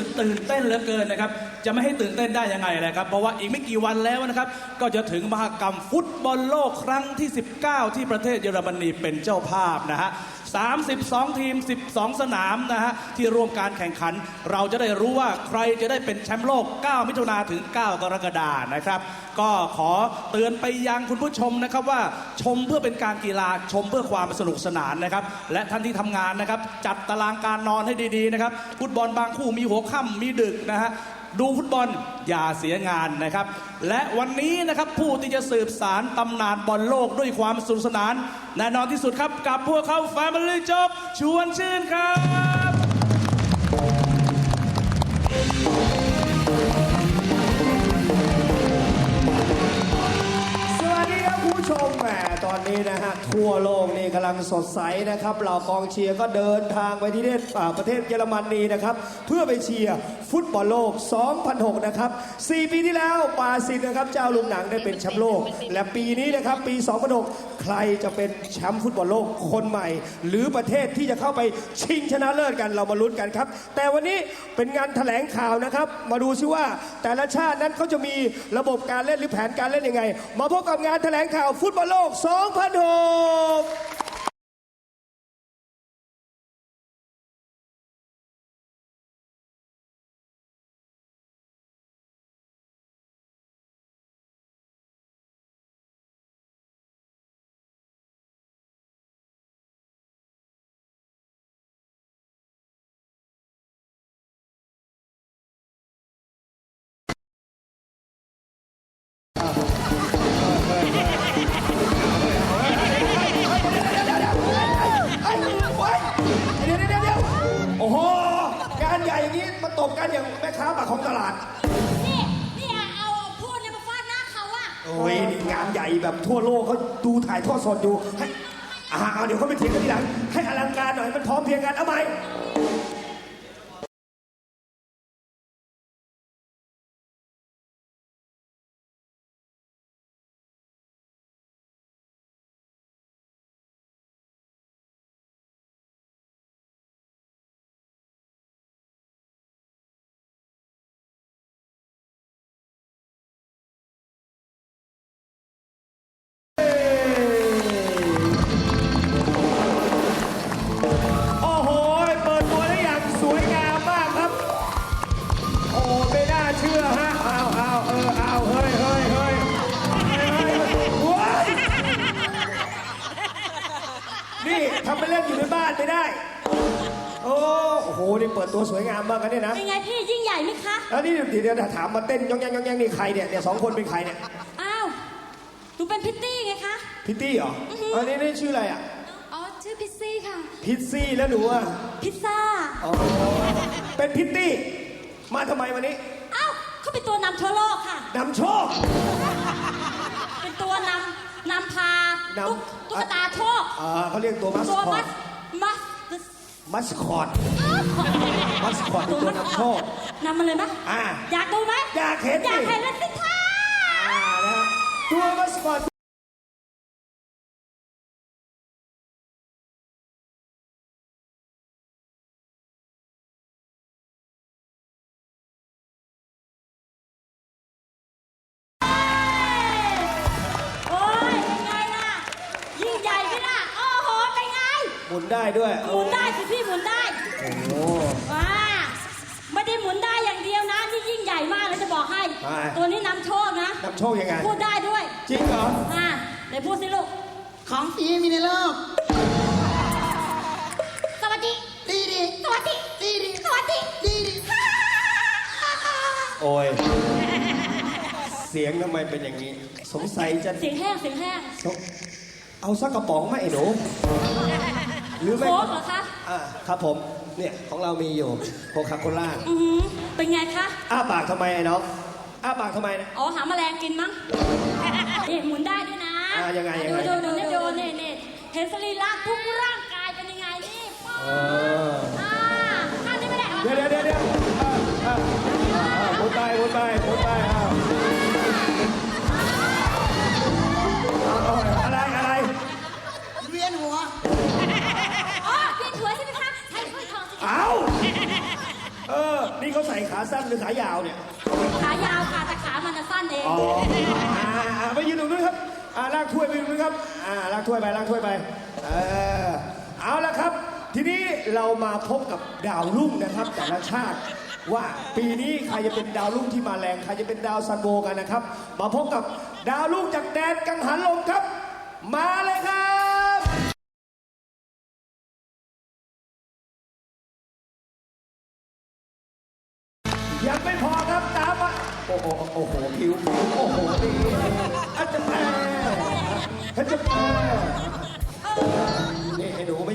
สึกตื่นเต้นเหลือเกินนะครับ จะไม่ให้ตื่นเต้นได้ยังไงนะครับ เพราะว่าอีกไม่กี่วันแล้วนะครับ ก็จะถึงมหกรรมฟุตบอลโลกครั้งที่ 19 ที่ประเทศเยอรมนีเป็นเจ้าภาพนะฮะ 32 ทีม 12 สนามนะฮะที่ร่วมการแข่งขัน เราจะได้รู้ว่าใครจะได้เป็นแชมป์โลก 9 มิถุนาถึง 9 กรกฎานะครับ ก็ขอเตือนไปยังคุณผู้ชมนะครับว่าชมเพื่อเป็นการกีฬาชมเพื่อความสนุกสนานนะครับ และท่านที่ทำงานนะครับ จัดตารางการนอนให้ดีๆนะครับฟุตบอลบางคู่มีหัวค่ำมีดึกนะฮะ ดูฟุตบอลอย่าเสียงานนะครับ และวันนี้นะครับผู้ที่จะสืบสารตำนานบอลโลกด้วยความสนุกสนาน แน่นอนที่สุดครับกับพวกเขา Family Job ชวนชื่นครับสวัสดีครับคุณผู้ชมแหม ตอนนี้นะฮะทั่วโลกนี่กำลังสดใสนะครับเหล่ากองเชียร์ก็เดินทางไปที่ประเทศอ่าประเทศเยอรมนีนะครับ เพื่อไปเชียร์ฟุตบอลโลก 2006 นะครับ 4 ปีที่แล้วปาซินนะครับ เจ้าลุมหนังได้เป็นแชมป์โลก และปีนี้นะครับ ปี 2006 ใครจะเป็นแชมป์ฟุตบอลโลกคนใหม่ หรือประเทศที่จะเข้าไปชิงชนะเลิศกันเรามาลุ้นกันครับ แต่วันนี้เป็นงานแถลงข่าวนะครับ มาดูซิว่าแต่ละชาตินั้นเขาจะมีระบบการเล่นหรือแผนการเล่นยังไง มาพบกับงานแถลงข่าวฟุตบอลโลก2006 เดี๋ยวเดี๋ยวเดี๋ยวโอ้โหงานใหญ่อย่างนี้มาตบกันอย่างแม่ค้าปากของตลาด นี่นี่เอาพูดเนี่ยมาฟาดหน้าเขาอะโอ้ยนี่งานใหญ่แบบทั่วโลกเขาดูถ่ายทอดสดอยู่ให้อ่าเอาเดี๋ยวเขาไปเถียงกันทีหลังให้อลังการหน่อยมันพร้อมเพรียงกันเอาไหม รเนี่ยเนี่ยสองคนเป็นใครเนี่ยอ้าวหนูเป็นพิตตี้ไงคะ พิตตี้เหรออันนี้นี่ชื่ออะไรอะอ๋อ ชื่อพิซซี่ค่ะ พิซซี่แล้วหนูอะพิซซ่า อ๋อเป็นพิตตี้มาทำไมวันนี้อ้าวเขาเป็นตัวนำทั่วโลกค่ะ นำโชค เป็นตัวนำนำพานำ ตุ๊กตุ๊กตาโชค อ่าเขาเรียกตัวมัสตัวคอมัตส มัสมัสคอตมัสคอตเป็นตัวนำโชคนำมาเลยไหมอ่า อยากดูไหมอยากเห็นอยากดิเห็นแล้วสิท่า อ่านะฮะตัวมัสคอต หมุนได้ด้วยหมุนได้สิพี่หมุนได้โอ้โหว้าไม่ได้หมุนได้อย่างเดียวนะนี่ยิ่งใหญ่มากเลยจะบอกให้ใช่ตัวนี้นำโชคนะนำโชคยังไงพูดได้ด้วยจริงเหรออ่าไหนพูดสิลูกของฟรีมีในโลกสวัสดีดีดีสวัสดีดีดีสวัสดีดีดีโอ้ยเสียงทำไมเป็นอย่างนี้ สงสัยจะเสียงแห้งเสียงแห้งสงเอาสักกระป๋องไหมไอ้หนู หรือไม่ โค้กเหรอคะอ่าครับผม เนี่ยของเรามีอยู่โคคาโคล่าอือหือเป็นไงคะ อ้าปากทำไมไอ้น้องอ้าปากทำไมนะ อ๋อหาแมลงกินมั้งนี่หมุนได้ด้วยนะอ่ายังไงยังไง ดูดูดูดูนี่นี่เห็นสรีระทุกร่างกายเป็นยังไงนี่ป๊อเอออ่าข้างนี้ไม่ได้เอาเดี๋ยวเดี๋ยวเดี๋ยวเดี๋ยวอ่าอ่าอ่าหมุนไปหมุนไปหมุนไป เขาใส่ขาสั้นหรือขายาวเนี่ย ขายาวค่ะแต่ขามันจะสั้นเองอ๋ออ่าอ่าไปยืนตรงนู้นครับอ่าลากถ้วยไปตรงนู้นครับอ่าลากถ้วยไปลากถ้วยไปเออเอาละครับ ทีนี้เรามาพบกับดาวรุ่งนะครับแต่ละชาติ ว่าปีนี้ใครจะเป็นดาวรุ่งที่มาแรงใครจะเป็นดาวซันโบกันนะครับ มาพบกับดาวรุ่งจากแดนกังหันลมครับ มาเลยครับ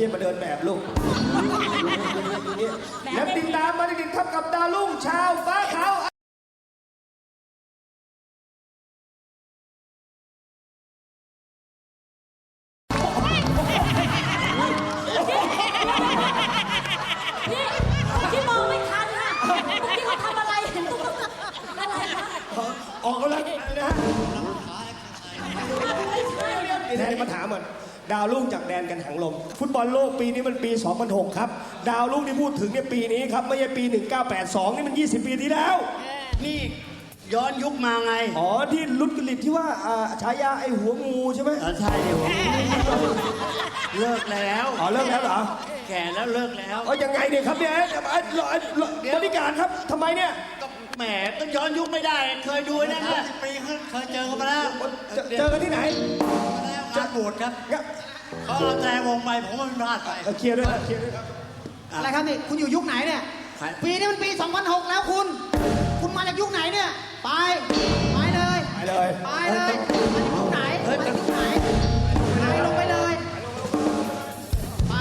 ไอ้หนูไม่ใช่มาเดินแบบลูกแล้วติดตามมาติดๆครับกับดาวรุ่งชาวฟ้าขาว 2006 ครับ ดาวรุ่งที่พูดถึงเนี่ยปีนี้ครับ ไม่ใช่ปี 1982 นี่มัน 20 ปีที่แล้ว นี่ย้อนยุคมาไงอ๋อ ที่ลุดกลิตที่ว่าอ่าฉายาไอ้หัวงูใช่ไหมเออใช่เดี๋ยวเลิกแล้วอ๋อเลิกแล้วเหรอแก่แล้วเลิกแล้วเอ๋อยังไงเนี่ยครับเนี่ยเอ้ยเอ้ยเอ้ยเอ้ยบริการครับทำไมเนี่ย ก็แหมก็ย้อนยุคไม่ได้ เคยดูไอ้นั่นแหละปีขึ้นเคยเจอกันมาแล้วเจอเจอกันที่ไหนงานบวชครับเนี่ย เขาเอาแต่วงไปผมก็ไม่พลาดไป เออเคลียร์ด้วยครับเคลียร์ด้วยครับ อะไรครับนี่คุณอยู่ยุคไหนเนี่ย ใคร ปีนี้มันปี 2006 แล้วคุณ คุณมาจากยุคไหนเนี่ย ไป ไปเลย ไปเลย ไปเลยมาจากยุคไหนมาจากยุคไหนไปลงไปเลย ไป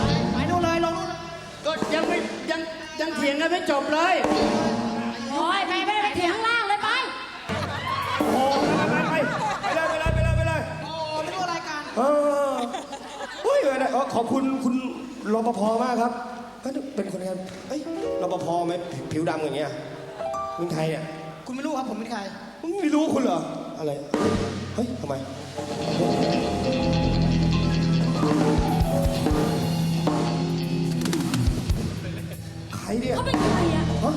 ไปไปนู่นเลยลงนู่นเลย ก็ยังไม่ยังยังเถียงกันไม่จบเลยโขอบคุณคุณรปภมากครับเอ้ยเป็นคนกันเอ้ยรปภไหมผิวดำอย่างเงี้ยมึงไทยเนี่ยคุณไม่รู้ครับผมเป็นใคร มึงไม่รู้คุณเหรอ อะไร เฮ้ยทำไม ใครเนี่ยเขาเป็นใครอะ ฮะ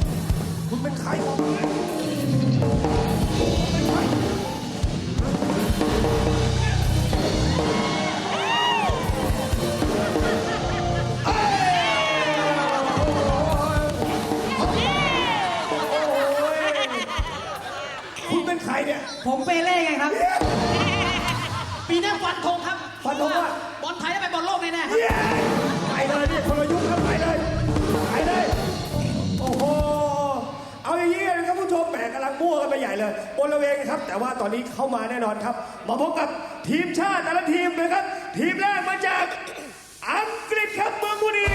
แต่ละทีมเลยครับ ทีมแรกมาจากอังกฤษครับเมืองบุรี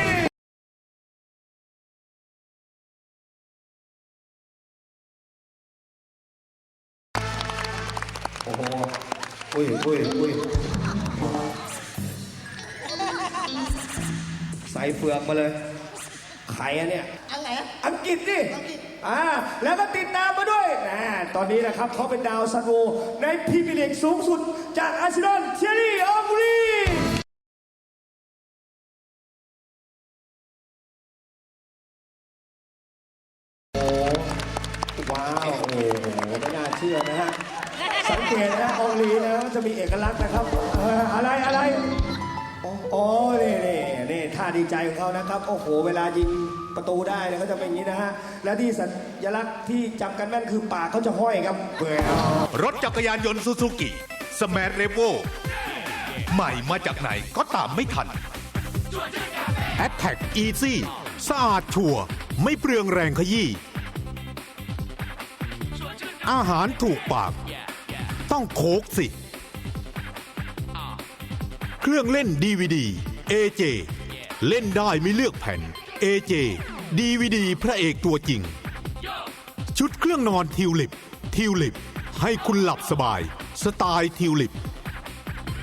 โอ้โหอุ้ยอุ้ยอุ้ยใส่เฟือกมาเลย ใครอะเนี่ย อะไรอะอังกฤษดิ อ่าแล้วก็ติดตามมาด้วยนะตอนนี้นะครับเขาเป็นดาวซันโวในพรีเมียร์ลีกสูงสุดจากอาร์เซนอลเชอรี่อองรีว้าวโอ้โหไม่น่าเชื่อนะฮะสังเกตนะอองลีนะจะมีเอกลักษณ์นะครับอะไรอะไร โอ้นี่นี่นี่ท่าดีใจของเขานะครับ โอ้โห เวลายิงประตูได้เนี่ยเขาจะเป็นอย่างนี้นะฮะ และที่สัญลักษณ์ที่จำกันแม่นคือปากเขาจะห้อยครับรถจักรยานยนต์ซูซูกิสมาร์ทเรโวใหม่มาจากไหนก็ตามไม่ทัน a t t a c k Easy สะอาดชัวร์ไม่เปลืองแรงขยี้อาหารถูกปาก ต้องโคกสิ เครื่องเล่น DVD AJ เล่นได้ไม่เลือกแผ่น AJ DVD พระเอกตัวจริง ชุดเครื่องนอนทิวลิป ทิวลิป ให้คุณหลับสบาย สไตล์ทิวลิป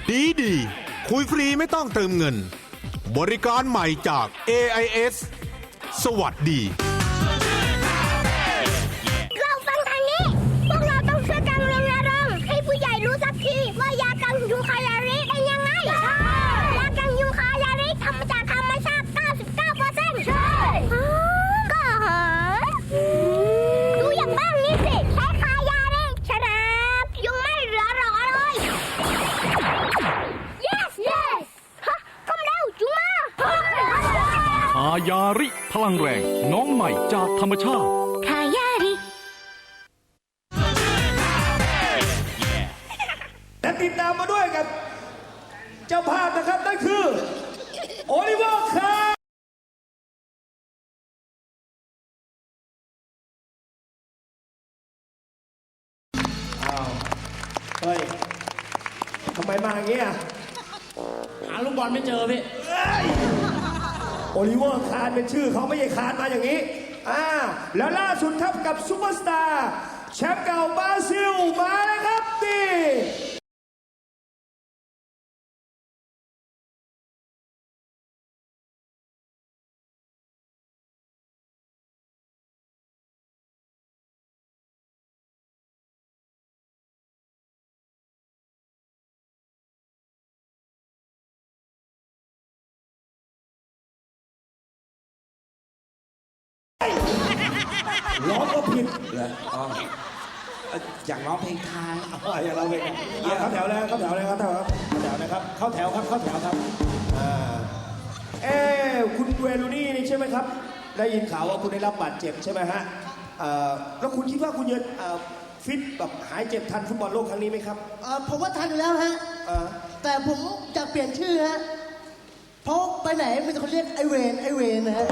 ดีดี คุยฟรีไม่ต้องเติมเงิน บริการใหม่จาก AIS สวัสดี ลังแรง น้องใหม่จากธรรมชาติขายาริ และติดตามมาด้วยกับ เจ้าภาพนะครับ นั่นคือ โอลิเวอร์คาร์อ้าวเฮ้ยทำไมมาอย่างเงี้ยหาลูกบอลไม่เจอพี่ โอลิเวอร์คาร์เป็นชื่อเขาไม่ใช่คาร์มาอย่างนี้อ่าแล้วล่าสุดครับกับซูเปอร์สตาร์แชมป์เก่าบราซิลมาแล้วครับ ร้องก็ผิดอยากร้องเพลงไทยอะไรอย่างเราเป็นอะเข้าแถวแล้วเข้าแถวแล้วครับเข้าแถวนะครับเข้าแถวนะครับเข้าแถวครับเข้าแถวครับอ่าเอ้คุณเวลูนี่นี่ใช่ไหมครับ ได้ยินข่าวว่าคุณได้รับบาดเจ็บใช่ไหมฮะเอ่อแล้วคุณคิดว่าคุณจะเอ่อฟิตแบบหายเจ็บทันฟุตบอลโลกครั้งนี้ไหมครับเอ่อผมว่าทันอยู่แล้วฮะ เอ่อแต่ผมอยากเปลี่ยนชื่อฮะ เพราะไปไหนมันจะคนเรียกไอเวนไอเวนนะฮะ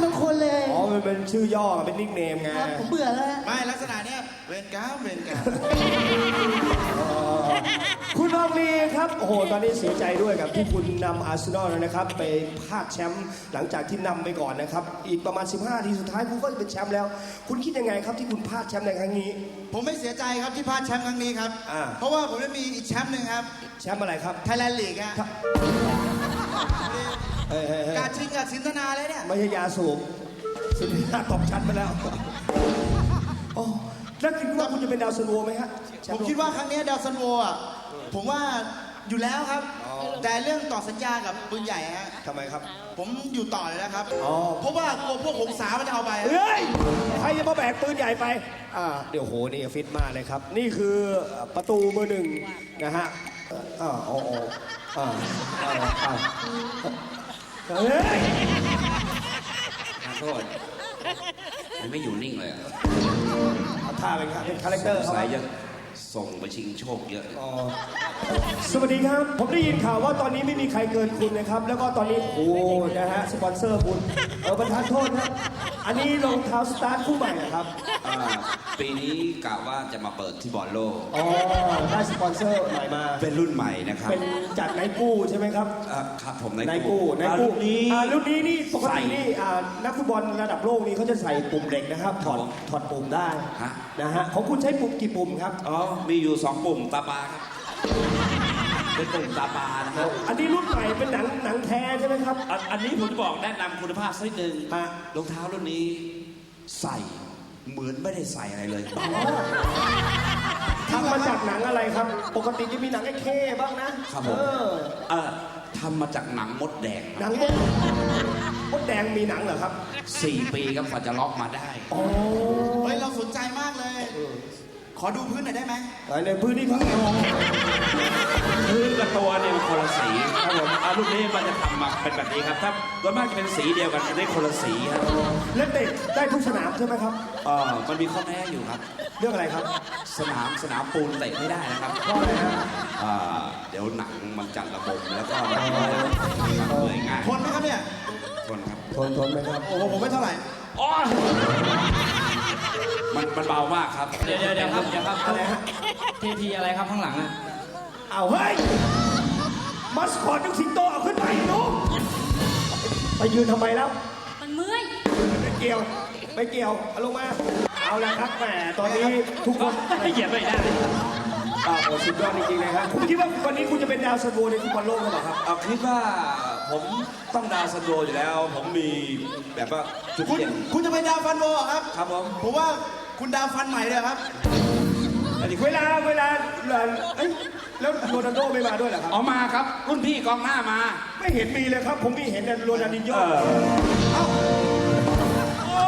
ไม่ได้เป็นบางคนเลยอ๋อ มันเป็นชื่อย่อเป็นนิกเนมไง ครับผมเบื่อแล้วฮะไม่ลักษณะเนี้ยเวรกรรมเวรกรรมคุณอองลีครับ โอ้โห ตอนนี้เสียใจด้วยกับที่คุณนำอาร์เซนอลนะครับ ไปพลาดแชมป์หลังจากที่นำไปก่อนนะครับ อีกประมาณ 15ทีสุดท้ายคุณก็จะเป็นแชมป์แล้ว คุณคิดยังไงครับที่คุณพลาดแชมป์ในครั้งนี้ ผมไม่เสียใจครับที่พลาดแชมป์ครั้งนี้ครับ อ่า เพราะว่าผมจะมีอีกแชมป์หนึ่งครับ แชมป์อะไรครับ ไทยแลนด์ลีกฮะ เฮ้ยเฮ้ยเฮ้ยการชิงกับสินธนาเลยเนี่ย ไม่ใช่ยาสูบสินค้าตกชั้นไปแล้วโอ้แล้วคิดว่าคุณจะเป็นดาวซันโวไหมฮะแชผมป์โลกคิดว่าครั้งนี้ดาวซันโวอะผมว่าอยู่แล้วครับ แต่เรื่องต่อสัญญากับปืนใหญ่ฮะทำไมครับ ผมอยู่ต่อเลยนะครับอ๋อ เพราะว่ากลัวพวกหงสามันจะเอาไปเฮ้ย ใครจะมาแบกปืนใหญ่ไป อ่า เดี๋ยวโห นี่ฟิตมากเลยครับ นี่คือประตูมือหนึ่งนะฮะอ่าอ๋ออ๋ออ่าอ่าอ่า เฮ้ยขอโทษมันไม่อยู่นิ่งเลยอะท่าเป็นครับเป็นคาแรคเตอร์เขาสายจะส่งไปชิงโชคเยอะ อ๋อสวัสดีครับ ผมได้ยินข่าวว่าตอนนี้ไม่มีใครเกินคุณนะครับ แล้วก็ตอนนี้ โอ้โหนะฮะ สปอนเซอร์คุณ เออประธานโทษครับ อันนี้รองเท้าสตาร์ทคู่ใหม่เหรอครับ อ่าปีนี้กะว่าจะมาเปิดที่บอลโลก อ๋อ ได้สปอนเซอร์ใหม่มา เป็นรุ่นใหม่นะครับเป็นจากไนกู้ใช่ไหมครับ อ่าครับผมไนในกู้ไนอ่ากู้รุ่นนี้ อ่ารุ่นนี้นี่ปกใส่ตินี่อ่านักฟุตบอลระดับโลกนี่เขาจะใส่ปุ่มเหล็กนะครับ ถอดครับผมถอดปุ่มได้ ฮะ นะฮะ ของคุณใช้ปุ่มกี่ปุ่มครับ อ๋อ มีอยู่สองปุ่มตาปลาครับ เป็นปุ่มตาปลานะครับ อันนี้รุ่นใหม่เป็นหนังหนังแท้ใช่ไหมครับ อันอันนี้ผมจะบอกแนะนำคุณภาพสักนิดนึงฮะ รองเท้ารุ่นนี้ ใส่เหมือนไม่ได้ใส่อะไรเลย ทำมาจากหนังอะไรครับ ปกติจะมีหนังไอ้เข้บ้างนะครับผม เออเอ่อทำมาจากหนังมดแดงหนังมดมดแดงมีหนังเหรอครับ สี่ปีครับกว่าจะล็อกมาได้อ๋อเฮ้ยเราสนใจมากเลย ขอดูพื้นหน่อยได้ไหมในพื้นที่เขาพื้นกับตัวเนี่ยมันคนละสีครับผมอ่ารุ่นนี้มันจะทำมาเป็นแบบนี้ครับถ้าโดยมากจะเป็นสีเดียวกันจะได้คนละสีครับเล่นเตะได้ทุกสนามใช่ไหมครับ เอ่อมันมีข้อแม้อยู่ครับ เรื่องอะไรครับ สนามสนามปูนเตะไม่ได้นะครับเพราะอะไรฮะอ่าเดี๋ยวหนังมันจัดระบบแล้วก็เหนื่อยง่ายทนไหมครับเนี่ยทนครับทนทนไหมครับ โอ้โหผมไม่เท่าไหร่อ๋อ มันมันเบามากครับเดี๋ยวเดี๋ยวเดี๋ยวครับเดี๋ยวครับอะไรฮะทีทีอะไรครับข้างหลังอะเอาเฮ้ย มัสคอตยุกสิงโตเอาขึ้นไปหนูไปยืนทำไมแล้ว มันเมื่อยไม่เกี่ยว ไม่เกี่ยวเอาลงมา เอาละครับแหมตอนนี้ทุกคนเหยียบไม่ได้อ่าโอ้สุดยอดจริงๆนะครับคุณคิดว่าวันนี้คุณจะเป็นดาวซันโวในฟุตบอลโลกหรือเปล่าครับ เอาคิดว่า ผมต้องดาวซันโดอยู่แล้ว ผมมีแบบว่าจุดคุณเด่นคุณจะไปดาวฟันโวเหรอครับ ครับผมผมว่าคุณดาวฟันใหม่เลยครับเวลาเวลาเอ้ยแล้วโรนัลโดไม่มาด้วยเหรอครับออกมาครับ รุ่นพี่กองหน้ามา ไม่เห็นมีเลยครับ ผมมีเห็นแต่โรนัลดินโญ่เออเอ้าโอ้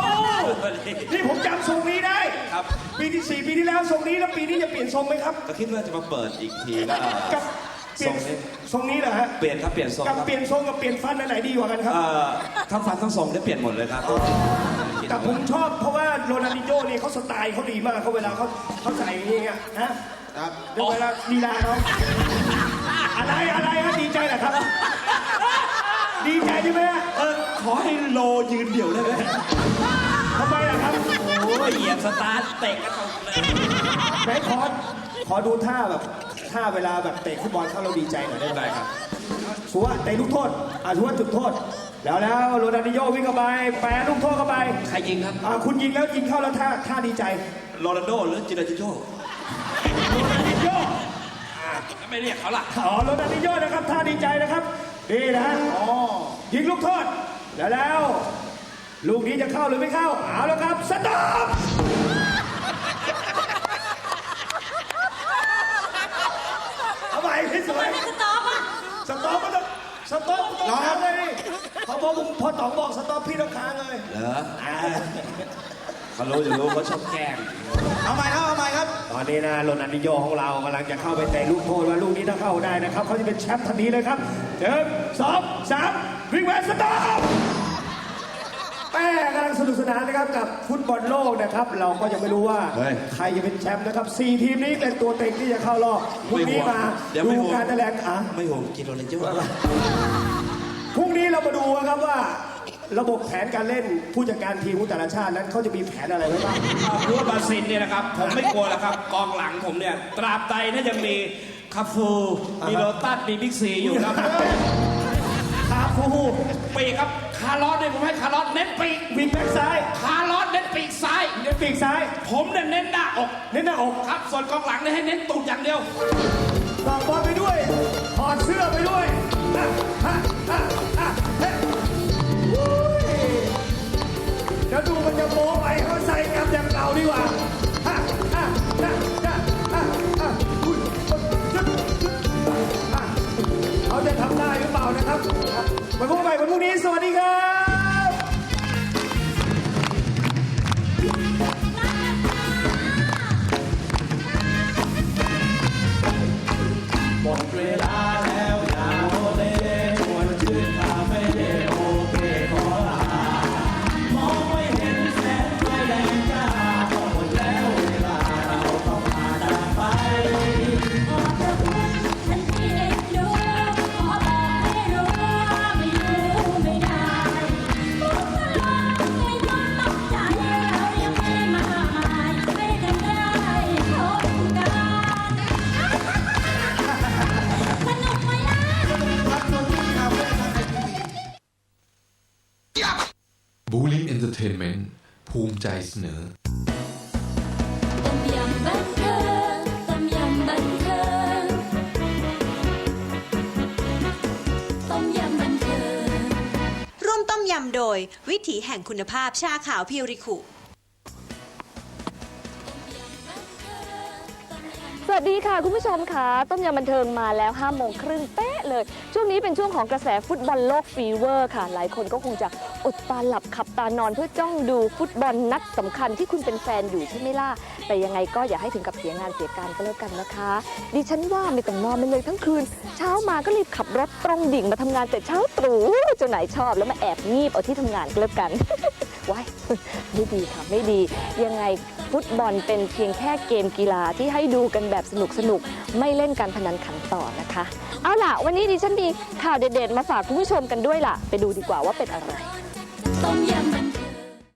นี่ผมจำทรงนี้ได้ ครับ ปีที่สี่ปีที่แล้วทรงนี้แล้วปีนี้จะเปลี่ยนทรงไหมครับ ก็คิดว่าจะมาเปิดอีกทีก็ กับ เปลี่ยนทรงนี้เหรอฮะเปลี่ยนครับเปลี่ยนทรงคกับรับเปลี่ยนทรงกับเปลี่ยนฟันอันไหนดีกว่ากันครับ เอ่อทั้งฟันทั้งทรงได้เปลี่ยนหมดเลยครับแต่ผมชอบเพราะว่าโรนัลดินโญ่นี่เขาสไตล์เขาดีมากเขาเวลาเขาเขาใส่อย่างนี้อะนะครับดูเวลาลีลาเขาอะไรอะไรฮะดีใจเหรอครับ ดีใจใช่ไหมฮะเออขอให้โลยืนเดี่ยวได้ไหมทำไมล่ะครับ โอ้ยเหยียบสตาร์ทเตะกระตุกเลยไหนขอขอดูท่าแบบท่าเวลาแบบเตะฟุตบอลเข้าเราดีใจหน่อยได้ไหมได้ครับสมมุติว่าเตะลูกโทษอะสมมติว่าจุดโทษ แล้วแล้วโรนัลดินโญ่วิ่งเข้าไปแปรลูกโทษเข้าไปใครยิงครับอะคุณยิงแล้วยิงเข้าแล้วท่าท่าดีใจโรนัลโดหรือจิราจิโจโรนัลดินโญ่แล้วไม่เรียกเขาล่ะอ๋อโรนัลดินโญ่นะครับท่าดีใจนะครับนี่นะอ๋อยิงลูกโทษแล้วแล้ว ลูกนี้จะเข้าหรือไม่เข้า เอาแล้วครับ สต็อปเอาใหม่พี่สวยไม่สต๊อปอะสต็อปมันต้องสต็อปมันต้องค้างเลยดิพอพอผมพอต๋องบอกสต็อปพี่ต้องค้างเลยเหรอเขารู้อยู่รู้เขาชอบแกล้ง เอาใหม่ครับเอาใหม่ครับ ตอนนี้นะโรนัลดินโญ่ของเรากำลังจะเข้าไปเตะลูกโทษว่าลูกนี้ถ้าเข้าได้นะครับเขาจะเป็นแชมป์ทันทีเลยครับหนึ่งสองสามวิ่งแหวนสต็อป แม่กำลังสนุกสนานนะครับกับฟุตบอลโลกนะครับ เราก็ยังไม่รู้ว่า เฮ้ยใครจะเป็นแชมป์นะครับสี่ทีมนี้เป็นตัวเต็งที่จะเข้ารอบพรุ่งนี้มาเดี๋ยวดูไม่ห่วง การแถลงอะไม่ห่วงกินโรนัลโดพรุ่งนี้เรามาดูนะครับว่า ระบบแผนการเล่นผู้จัดการทีมของแต่ละชาตินั้นเขาจะมีแผนอะไรไว้บ้าง รู้ว่าบราซิลเนี่ยนะครับ ผมไม่กลัวแล้วครับ กองหลังผมเนี่ย ตราบใดน่าจะมีคาฟู มีโรตัสมีบิ๊กซีอยู่ครับ คาฟูปีกครับ คาร์ลอสเนี่ยผมให้คาร์ลอสเน้นปีกวิ่งแบ็กซ้ายคาร์ลอสเน้นปีกซ้าย เน้นปีกซ้าย ผมเนี่ยเน้นหน้าอก เน้นหน้าอกครับ ส่วนกองหลังเนี่ยให้เน้นตูดอย่างเดียวต่อบอลไปด้วยถอดเสื้อไปด้วยอะอะอะอะเฮ้ยอุ้ยเดี๋ยวดูมันจะโม้ไปเขาใส่กลับอย่างเก่าดีกว่าอะอะอะอะอะ จะทำได้หรือเปล่านะครับวันพรุ่งใหม่วันพรุ่งนี้ สวัสดีครับ ภูมิใจเสนอต้มยำบันเทิงต้มยำบันเทิงต้มยำบันเทิงร่วมต้มยำโดย วิถีแห่งคุณภาพชาขาวพิวริคุ สวัสดีค่ะ คุณผู้ชมค่ะ ต้มยำบันเทิงมาแล้ว5โมงครึ่งเป๊ะเลย ช่วงนี้เป็นช่วงของกระแสฟุตบอลโลกฟีเวอร์ค่ะ หลายคนก็คงจะ อดตาหลับขับตานอนเพื่อจ้องดูฟุตบอลนัดสำคัญที่คุณเป็นแฟนอยู่ใช่ไหมล่ะ แต่ยังไงก็อย่าให้ถึงกับเสียงานเสียการก็แล้วกันนะคะ ดิฉันว่าไม่ต้องนอนมันเลยทั้งคืน เช้ามาก็รีบขับรถตรงดิ่งมาทำงานแต่เช้าตรู่เจ้าไหนชอบแล้วมาแอบงีบเอาที่ทำงานก็แล้วกัน ว้าย ไม่ดีค่ะไม่ดี ยังไงฟุตบอลเป็นเพียงแค่เกมกีฬาที่ให้ดูกันแบบสนุกสนุกๆไม่เล่นการพนันขันต่อนะคะ เอาล่ะ วันนี้ดิฉันมีข่าวเด็ดๆมาฝากคุณผู้ชมกันด้วยล่ะ ไปดูดีกว่าว่าเป็นอะไร ต้